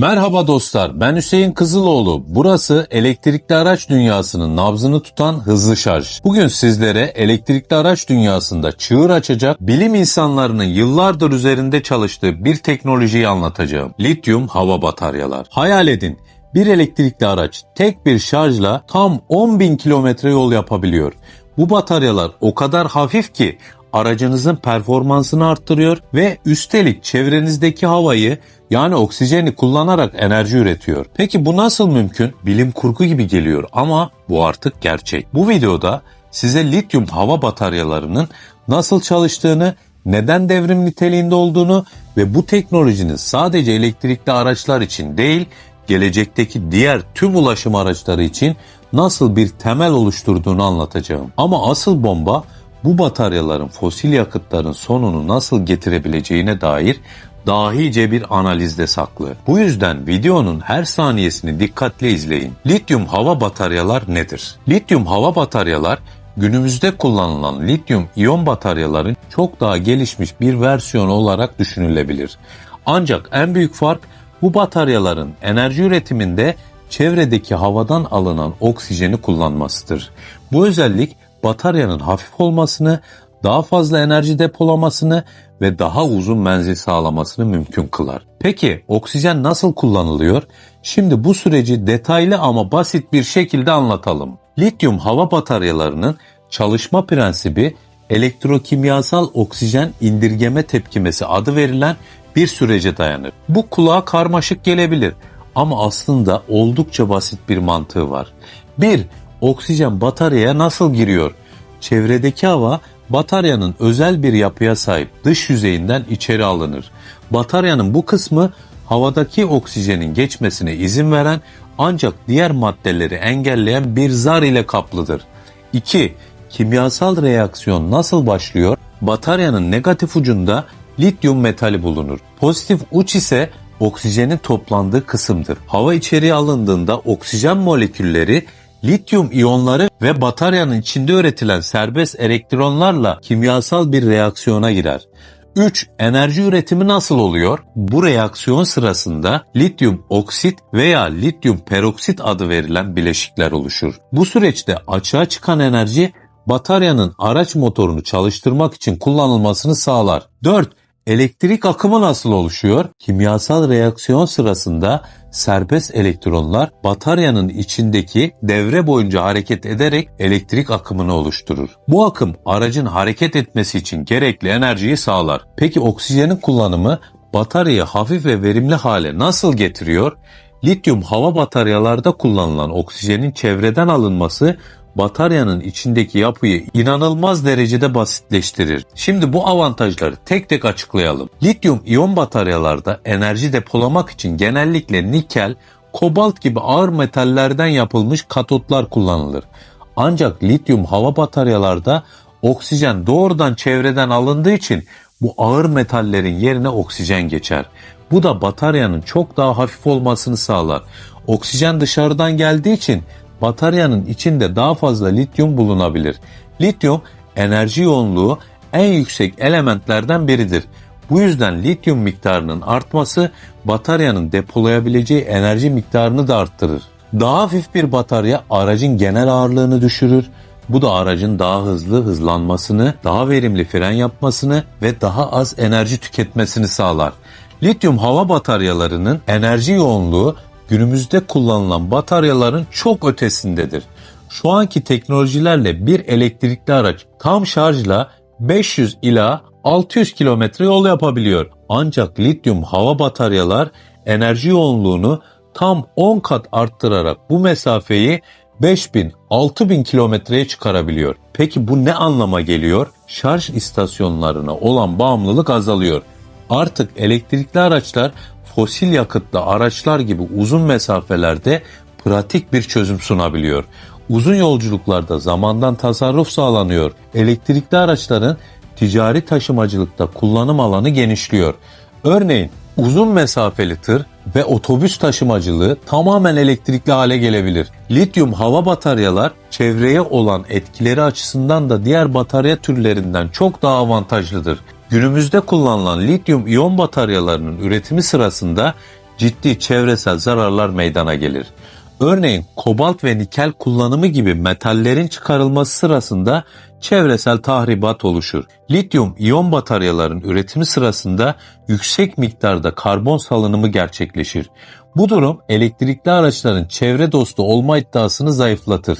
Merhaba dostlar, ben Hüseyin Kızıloğlu. Burası elektrikli araç dünyasının nabzını tutan hızlı şarj. Bugün sizlere elektrikli araç dünyasında çığır açacak bilim insanlarının yıllardır üzerinde çalıştığı bir teknolojiyi anlatacağım. Lityum hava bataryalar. Hayal edin, bir elektrikli araç tek bir şarjla tam 10.000 kilometre yol yapabiliyor. Bu bataryalar o kadar hafif ki aracınızın performansını arttırıyor ve üstelik çevrenizdeki havayı yani oksijeni kullanarak enerji üretiyor. Peki bu nasıl mümkün? Bilim kurgu gibi geliyor ama bu artık gerçek. Bu videoda size lityum hava bataryalarının nasıl çalıştığını, neden devrim niteliğinde olduğunu ve bu teknolojinin sadece elektrikli araçlar için değil, gelecekteki diğer tüm ulaşım araçları için nasıl bir temel oluşturduğunu anlatacağım. Ama asıl bomba bu bataryaların fosil yakıtların sonunu nasıl getirebileceğine dair dahice bir analizde saklı. Bu yüzden videonun her saniyesini dikkatle izleyin. Lityum hava bataryalar nedir? Lityum hava bataryalar günümüzde kullanılan lityum iyon bataryaların çok daha gelişmiş bir versiyonu olarak düşünülebilir. Ancak en büyük fark bu bataryaların enerji üretiminde çevredeki havadan alınan oksijeni kullanmasıdır. Bu özellik bataryanın hafif olmasını, daha fazla enerji depolamasını ve daha uzun menzil sağlamasını mümkün kılar. Peki oksijen nasıl kullanılıyor? Şimdi bu süreci detaylı ama basit bir şekilde anlatalım. Lityum hava bataryalarının çalışma prensibi elektrokimyasal oksijen indirgeme tepkimesi adı verilen bir sürece dayanır. Bu kulağa karmaşık gelebilir ama aslında oldukça basit bir mantığı var. 1. Oksijen bataryaya nasıl giriyor? Çevredeki hava bataryanın özel bir yapıya sahip dış yüzeyinden içeri alınır. Bataryanın bu kısmı havadaki oksijenin geçmesine izin veren ancak diğer maddeleri engelleyen bir zar ile kaplıdır. 2. Kimyasal reaksiyon nasıl başlıyor? Bataryanın negatif ucunda lityum metali bulunur. Pozitif uç ise oksijenin toplandığı kısımdır. Hava içeriye alındığında oksijen molekülleri lityum iyonları ve bataryanın içinde üretilen serbest elektronlarla kimyasal bir reaksiyona girer. 3. Enerji üretimi nasıl oluyor? Bu reaksiyon sırasında lityum oksit veya lityum peroksit adı verilen bileşikler oluşur. Bu süreçte açığa çıkan enerji bataryanın araç motorunu çalıştırmak için kullanılmasını sağlar. 4. Elektrik akımı nasıl oluşuyor? Kimyasal reaksiyon sırasında serbest elektronlar bataryanın içindeki devre boyunca hareket ederek elektrik akımını oluşturur. Bu akım aracın hareket etmesi için gerekli enerjiyi sağlar. Peki oksijenin kullanımı bataryayı hafif ve verimli hale nasıl getiriyor? Lityum hava bataryalarda kullanılan oksijenin çevreden alınması bataryanın içindeki yapıyı inanılmaz derecede basitleştirir. Şimdi bu avantajları tek tek açıklayalım. Lityum iyon bataryalarda enerji depolamak için genellikle nikel, kobalt gibi ağır metallerden yapılmış katotlar kullanılır. Ancak lityum hava bataryalarda oksijen doğrudan çevreden alındığı için bu ağır metallerin yerine oksijen geçer. Bu da bataryanın çok daha hafif olmasını sağlar. Oksijen dışarıdan geldiği için bataryanın içinde daha fazla lityum bulunabilir. Lityum enerji yoğunluğu en yüksek elementlerden biridir. Bu yüzden lityum miktarının artması bataryanın depolayabileceği enerji miktarını da arttırır. Daha hafif bir batarya aracın genel ağırlığını düşürür. Bu da aracın daha hızlı hızlanmasını, daha verimli fren yapmasını ve daha az enerji tüketmesini sağlar. Lityum hava bataryalarının enerji yoğunluğu günümüzde kullanılan bataryaların çok ötesindedir. Şu anki teknolojilerle bir elektrikli araç tam şarjla 500 ila 600 kilometre yol yapabiliyor. Ancak lityum hava bataryalar enerji yoğunluğunu tam 10 kat arttırarak bu mesafeyi 5000-6000 kilometreye çıkarabiliyor. Peki bu ne anlama geliyor? Şarj istasyonlarına olan bağımlılık azalıyor. Artık elektrikli araçlar fosil yakıtlı araçlar gibi uzun mesafelerde pratik bir çözüm sunabiliyor. Uzun yolculuklarda zamandan tasarruf sağlanıyor. Elektrikli araçların ticari taşımacılıkta kullanım alanı genişliyor. Örneğin uzun mesafeli tır ve otobüs taşımacılığı tamamen elektrikli hale gelebilir. Lityum hava bataryalar çevreye olan etkileri açısından da diğer batarya türlerinden çok daha avantajlıdır. Günümüzde kullanılan lityum iyon bataryalarının üretimi sırasında ciddi çevresel zararlar meydana gelir. Örneğin kobalt ve nikel kullanımı gibi metallerin çıkarılması sırasında çevresel tahribat oluşur. Lityum iyon bataryaların üretimi sırasında yüksek miktarda karbon salınımı gerçekleşir. Bu durum elektrikli araçların çevre dostu olma iddiasını zayıflatır.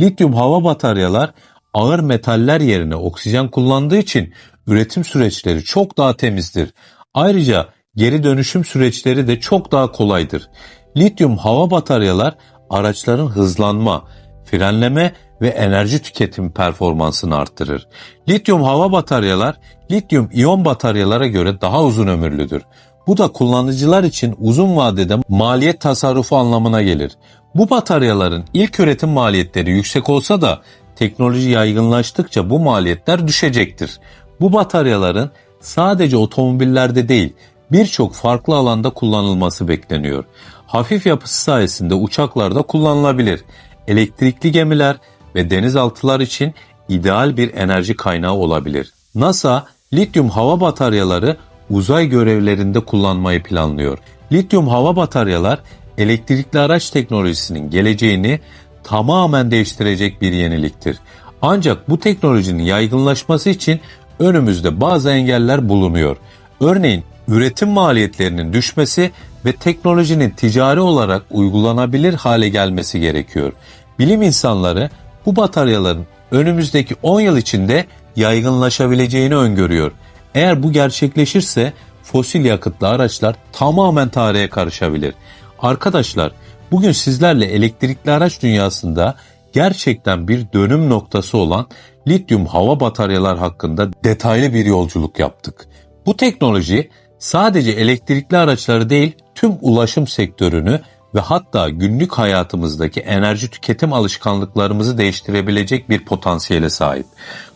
Lityum hava bataryalar ağır metaller yerine oksijen kullandığı için üretim süreçleri çok daha temizdir. Ayrıca geri dönüşüm süreçleri de çok daha kolaydır. Lityum hava bataryalar araçların hızlanma, frenleme ve enerji tüketim performansını arttırır. Lityum hava bataryalar lityum iyon bataryalara göre daha uzun ömürlüdür. Bu da kullanıcılar için uzun vadede maliyet tasarrufu anlamına gelir. Bu bataryaların ilk üretim maliyetleri yüksek olsa da teknoloji yaygınlaştıkça bu maliyetler düşecektir. Bu bataryaların sadece otomobillerde değil birçok farklı alanda kullanılması bekleniyor. Hafif yapısı sayesinde uçaklarda kullanılabilir. Elektrikli gemiler ve denizaltılar için ideal bir enerji kaynağı olabilir. NASA lityum hava bataryaları uzay görevlerinde kullanmayı planlıyor. Lityum hava bataryalar elektrikli araç teknolojisinin geleceğini tamamen değiştirecek bir yeniliktir. Ancak bu teknolojinin yaygınlaşması için önümüzde bazı engeller bulunuyor. Örneğin üretim maliyetlerinin düşmesi ve teknolojinin ticari olarak uygulanabilir hale gelmesi gerekiyor. Bilim insanları bu bataryaların önümüzdeki 10 yıl içinde yaygınlaşabileceğini öngörüyor. Eğer bu gerçekleşirse fosil yakıtlı araçlar tamamen tarihe karışabilir. Arkadaşlar bugün sizlerle elektrikli araç dünyasında gerçekten bir dönüm noktası olan lityum hava bataryalar hakkında detaylı bir yolculuk yaptık. Bu teknoloji sadece elektrikli araçları değil tüm ulaşım sektörünü ve hatta günlük hayatımızdaki enerji tüketim alışkanlıklarımızı değiştirebilecek bir potansiyele sahip.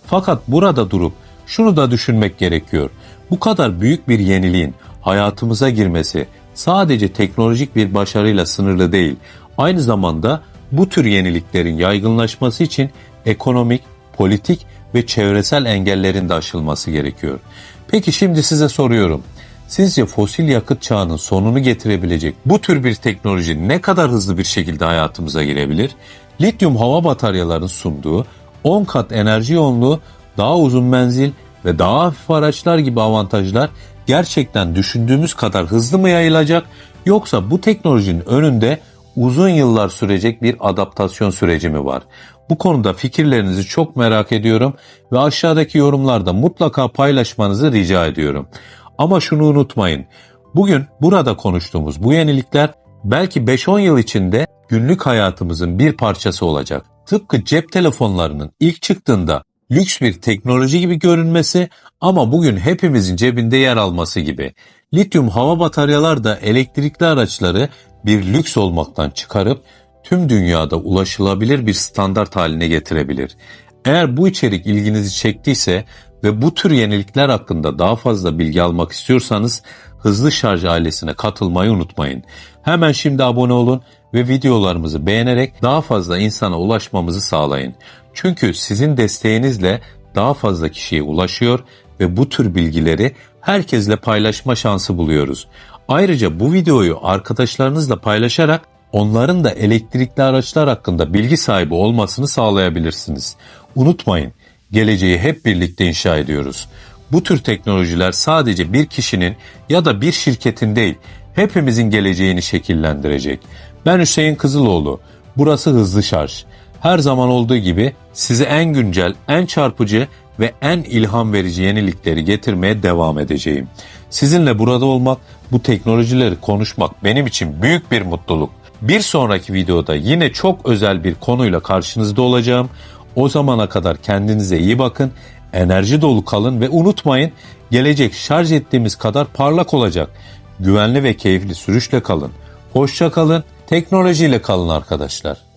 Fakat burada durup şunu da düşünmek gerekiyor. Bu kadar büyük bir yeniliğin hayatımıza girmesi sadece teknolojik bir başarıyla sınırlı değil. Aynı zamanda bu tür yeniliklerin yaygınlaşması için ekonomik, politik ve çevresel engellerin de aşılması gerekiyor. Peki şimdi size soruyorum. Sizce fosil yakıt çağının sonunu getirebilecek bu tür bir teknoloji ne kadar hızlı bir şekilde hayatımıza girebilir? Lityum hava bataryalarının sunduğu 10 kat enerji yoğunluğu, daha uzun menzil ve daha hafif araçlar gibi avantajlar gerçekten düşündüğümüz kadar hızlı mı yayılacak yoksa bu teknolojinin önünde uzun yıllar sürecek bir adaptasyon süreci mi var? Bu konuda fikirlerinizi çok merak ediyorum ve aşağıdaki yorumlarda mutlaka paylaşmanızı rica ediyorum. Ama şunu unutmayın. Bugün burada konuştuğumuz bu yenilikler belki 5-10 yıl içinde günlük hayatımızın bir parçası olacak. Tıpkı cep telefonlarının ilk çıktığında lüks bir teknoloji gibi görünmesi ama bugün hepimizin cebinde yer alması gibi. Lityum hava bataryalar da elektrikli araçları bir lüks olmaktan çıkarıp tüm dünyada ulaşılabilir bir standart haline getirebilir. Eğer bu içerik ilginizi çektiyse ve bu tür yenilikler hakkında daha fazla bilgi almak istiyorsanız Hızlı Şarj ailesine katılmayı unutmayın. Hemen şimdi abone olun ve videolarımızı beğenerek daha fazla insana ulaşmamızı sağlayın. Çünkü sizin desteğinizle daha fazla kişiye ulaşıyor ve bu tür bilgileri herkesle paylaşma şansı buluyoruz. Ayrıca bu videoyu arkadaşlarınızla paylaşarak onların da elektrikli araçlar hakkında bilgi sahibi olmasını sağlayabilirsiniz. Unutmayın, geleceği hep birlikte inşa ediyoruz. Bu tür teknolojiler sadece bir kişinin ya da bir şirketin değil, hepimizin geleceğini şekillendirecek. Ben Hüseyin Kızıloğlu. Burası Hızlı Şarj. Her zaman olduğu gibi size en güncel, en çarpıcı ve en ilham verici yenilikleri getirmeye devam edeceğim. Sizinle burada olmak, bu teknolojileri konuşmak benim için büyük bir mutluluk. Bir sonraki videoda yine çok özel bir konuyla karşınızda olacağım. O zamana kadar kendinize iyi bakın, enerji dolu kalın ve unutmayın gelecek şarj ettiğimiz kadar parlak olacak. Güvenli ve keyifli sürüşle kalın. Hoşça kalın, teknolojiyle kalın arkadaşlar.